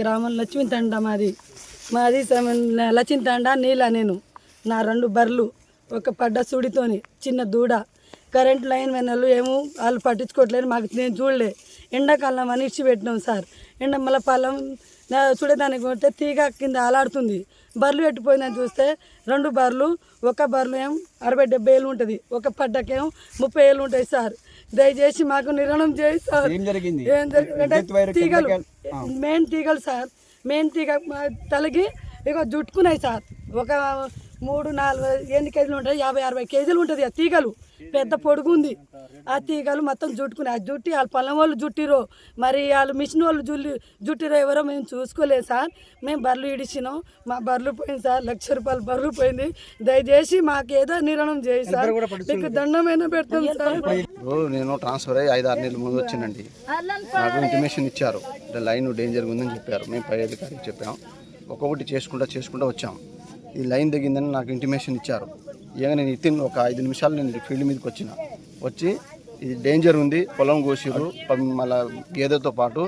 గ్రామం లక్ష్మీతండ మాది. మాది సమ- లక్ష్మీతండ నీళ్ళ నేను. నా రెండు బర్రెలు ఒక పడ్డ సుడితోని చిన్న దూడ. కరెంట్ లైన్ వెనలు ఏమో వాళ్ళు పట్టించుకోవట్లేదు. మాకు నేను చూడలే. ఎండాకాలం అని ఇచ్చి పెట్టినాం సార్. ఎండ మళ్ళీ పొలం నా చూడడానికి పోతే తీగ కింద అలాడుతుంది బర్రెలు పెట్టిపోయిందని చూస్తే రెండు బర్రెలు ఒక బర్రెలు ఏం అరవై డెబ్బై ఏళ్ళు ఉంటుంది. ఒక పడ్డకేం ముప్పై ఏళ్ళు ఉంటాయి సార్. దయచేసి మాకు నిర్ణయం చేయి సార్. ఏం జరిగింది? తీగలు. మెయిన్ తీగలు సార్. మెయిన్ తీగ తలకి ఇక జుట్టుకున్నాయి సార్. ఒక మూడు నాలుగు ఎన్ని కేజీలు ఉంటాయి? యాభై అరవై కేజీలు ఉంటుంది ఆ తీగలు. పెద్ద పొడుగు ఉంది ఆ తీగలు మొత్తం జుట్టుకున్నాయి ఆ జుట్టి వాళ్ళ పొలం వాళ్ళు జుట్టిరో మరి వాళ్ళు మిషన్ వాళ్ళు జుల్లి జుట్టిరో ఎవరో మేము చూసుకోలేదు సార్. మేము బర్రెలు ఇడిచినాం మా బర్రెలు పోయింది సార్. లక్ష రూపాయలు బర్రెలు పోయింది దయచేసి మాకు ఏదో నిర్ణయం చేయి సార్. మీకు దండమైనా పెడతాం సార్. నేను ట్రాన్స్ఫర్ అయ్యి ఐదు ఆరు నెలల ముందు వచ్చినండి నాకు ఇంటిమేషన్ ఇచ్చారు. ఇట్లా లైన్ డేంజర్గా ఉందని చెప్పారు. మేము పై అధికారికి చెప్పాం. ఒక్కొక్కటి చేసుకుంటా చేసుకుంటా వచ్చాం. ఈ లైన్ దిగిందని నాకు ఇంటిమేషన్ ఇచ్చారు. ఇక నేను ఇతిన్ ఒక ఐదు నిమిషాలు నేను ఫీల్డ్ మీదకి వచ్చిన. వచ్చి ఇది డేంజర్ ఉంది పొలం కోసిరు మళ్ళీ గేదెతో పాటు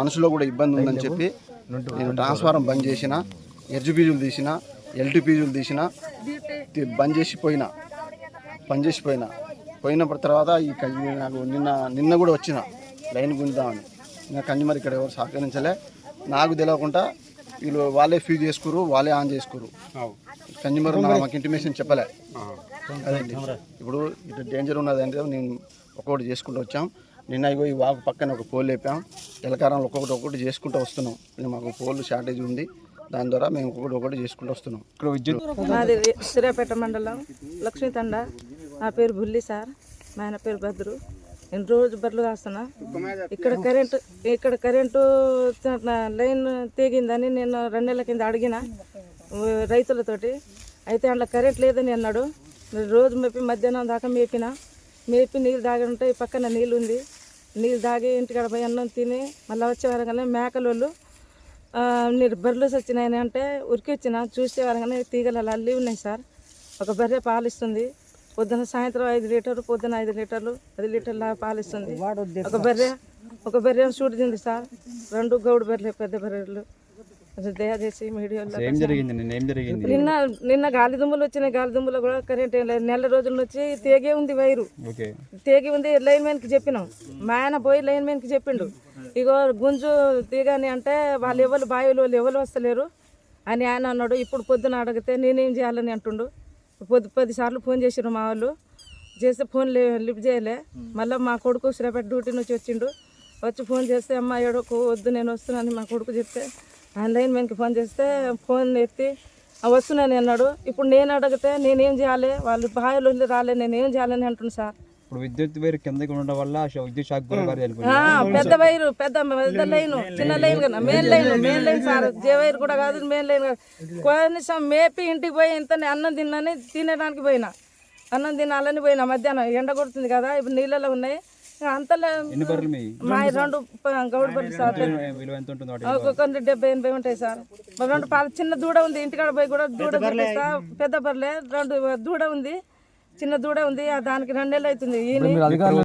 మనసులో కూడా ఇబ్బంది ఉందని చెప్పి నేను ట్రాన్స్ఫారం బంద్ చేసిన ఎర్జు పీజులు తీసిన ఎల్టీ పీజులు తీసిన బంద్ చేసి పోయినా చేసి చేసిపోయినా పోయినప్పుడు తర్వాత ఈ కంది నాకు నిన్న నిన్న కూడా వచ్చిన లైన్ గుంజుదామని. ఇంకా కంజిమరి ఇక్కడ ఎవరు సహకరించలే. నాకు తెలియకుండా వీళ్ళు వాళ్ళే ఫ్యూజ్ చేసుకురు వాళ్ళే ఆన్ చేసుకురు కంజిమరు నా- మాకు ఇంటిమేషన్ చెప్పలే. అదండి ఇప్పుడు ఇటు డేంజర్ ఉన్నది అంటే నేను ఒక్కొక్కటి చేసుకుంటూ వచ్చాం. నిన్న ఇగో ఈ వాకు పక్కన ఒక పోల్ లేపాం. తెలకారంలో ఒక్కొక్కటి ఒక్కొక్కటి చేసుకుంటూ వస్తున్నాం. ఇది మాకు పోల్ షార్టేజ్ ఉంది. దాని ద్వారా మేము ఒక్కొక్కటి ఒక్కొక్కటి చేసుకుంటూ వస్తున్నాం. ఇక్కడ విద్యుత్ మాది సూర్యాపేట మండలం లక్ష్మీతండ నా పేరు బుల్లి సార్. మా ఆయన పేరు భద్రు. నేను రోజు బర్రెలు కాస్తున్నా. ఇక్కడ కరెంటు ఇక్కడ కరెంటు లైన్ తెగిందని నేను రెండు నెలల కింద అడిగిన. రైతులతోటి. అయితే అందులో కరెంట్ లేదని అన్నాడు. నేను రోజు మేపి మధ్యాహ్నం దాకా మేపిన. మేపి నీళ్ళు దాగి ఉంటే ఈ పక్కన నీళ్ళు ఉంది నీళ్ళు దాగి ఇంటికాడ పోయి అన్నం తిని మళ్ళీ వచ్చే వరగానే మేకలోళ్ళు మీరు బర్రెలు వచ్చినాయని అంటే ఉరికి వచ్చిన. చూస్తే వరగానే తీగలు అలా అల్లి ఉన్నాయి సార్. ఒక బర్రె పాలిస్తుంది. పొద్దున సాయంత్రం ఐదు లీటర్లు పొద్దున ఐదు లీటర్లు పది లీటర్ల పాలిస్తుంది. ఒక బర్రె ఒక బర్రె చూడింది సార్. రెండు గౌడు బర్రెలు పెద్ద బర్రెలు. దయచేసి మీడియాలో ఏం జరిగింది నిన్న? ఏం జరిగింది? నిన్న నిన్న గాలి దుమ్ములు వచ్చినాయి. గాలి దుమ్ములు కూడా కరెంట్ నెల రోజుల నుంచి తేగే ఉంది వైరు. తేగి ఉంది. లైన్ మ్యాన్కి చెప్పినాం. మా ఆయన పోయి లైన్ మ్యాన్కి చెప్పిండు. ఇగో గుంజు తీగని అంటే వాళ్ళు ఎవరు బావిలో వాళ్ళు ఎవరు వస్తలేరు అని ఆయన అన్నాడు. ఇప్పుడు పొద్దున అడిగితే నేనేం చేయాలని అంటుండు. పొద్దు పది సార్లు ఫోన్ చేసిరు మా వాళ్ళు. చేస్తే ఫోన్ లే లిఫ్ట్ చేయలే. మళ్ళీ మా కొడుకు శ్రీపేట డ్యూటీ నుంచి వచ్చిండు. వచ్చి ఫోన్ చేస్తే అమ్మ ఏడోకు వద్దు నేను వస్తున్నాను మా కొడుకు చెప్తే ఆయన లైన్ మ్యాన్కి ఫోన్ చేస్తే ఫోన్ ఎత్తి "ఆ, వస్తున్నాను అన్నాడు. ఇప్పుడు నేను అడిగితే నేనేం చేయాలి? వాళ్ళు బావిలో రాలే నేనేం చేయాలని అంటుండు సార్. ఇప్పుడు విద్యుత్ వైర్ కిందకి ఉండడం వల్ల విద్యుత్ షాక్ పెద్ద వైరు పెద్ద పెద్ద లైన్ చిన్న లైన్ కదా main line main line sir. జే వైర్ కూడా కాదు మెయిన్ లైన్ కాదు. కనీసం మేపి ఇంటికి పోయి ఇంత అన్నం తిన్నాని తినడానికి పోయినా. అన్నం తినాలని పోయినా మధ్యాహ్నం ఎండ కొడుతుంది కదా ఇప్పుడు నీళ్ళలో ఉన్నాయి. అంతలో మీ? రెండు గౌడు బర్రెలు సార్. ఒక్కొక్కరి డెబ్బై ఎనభై ఉంటాయి సార్. రెండు పాల చిన్న దూడ ఉంది ఇంటికాడ పోయి కూడా దూడ చూపిస్తా పెద్ద బర్రెలే రెండు దూడ ఉంది చిన్న దూడ ఉంది ఆ దానికి రెండు నెలలు అవుతుంది.